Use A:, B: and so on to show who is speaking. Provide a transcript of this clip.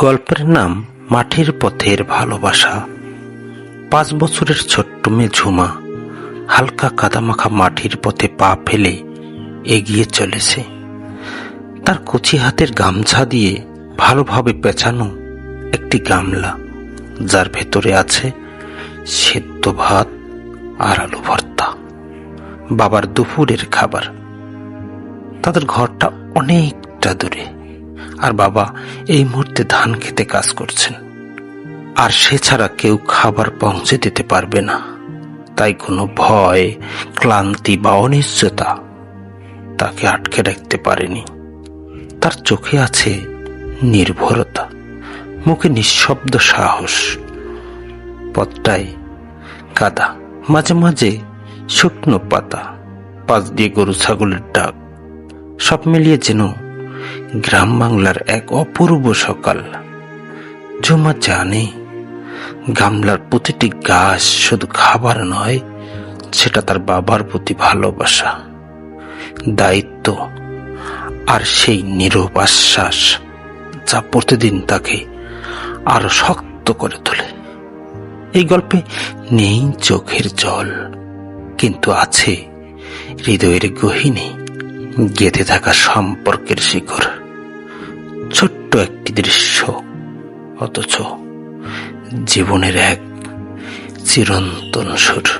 A: গল্পের নাম মাঠের পথের ভালোবাসা। পাঁচ বছরের ছোট্ট মেয়ে ঝুমা হালকা কাদামাখা মাটির পথে পা ফেলে এগিয়ে চলেছে। তার কচি হাতের গামছা দিয়ে ভালোভাবে পেঁচানো একটি গামলা, যার ভেতরে আছে সেদ্ধ ভাত আর আলু ভর্তা। বাবার দুপুরের খাবার। তাদের ঘরটা অনেকটা দূরে। আর বাবা এই মুহূর্তে ধান খেতে কাজ করছেন। আর সে ছাড়া কেউ খাবার পৌঁছে দিতে পারবে না। তাই কোনো ভয়, ক্লান্তি বা অনিশ্চয়তা তাকে আটকে রাখতে পারেনি। তার চোখে আছে নির্ভরতা, মুখে নিঃশব্দ সাহস পথটায় কাদা, মাঝে মাঝে শুকনো পাতা, পাশ দিয়ে গরু, ছাগলের ডাক, সব মিলিয়ে যেন গ্রাম বাংলার এক অপূর্ব সকাল। ঝুমা জানে, গামলার প্রতিটি গাছ শুধু খাবার নয়, সেটা তার বাবার প্রতি ভালোবাসা, দায়িত্ব আর সেই নীরব আশ্বাস যা প্রতিদিন তাকে আরও শক্ত করে তোলে। এই গল্পে নেই চোখের জল, কিন্তু আছে হৃদয়ের গহিনী। গেঁথে থাকা সম্পর্কের শিখর ছোট্ট একটি দৃশ্য অথচ জীবনের এক চিরন্তন সুর।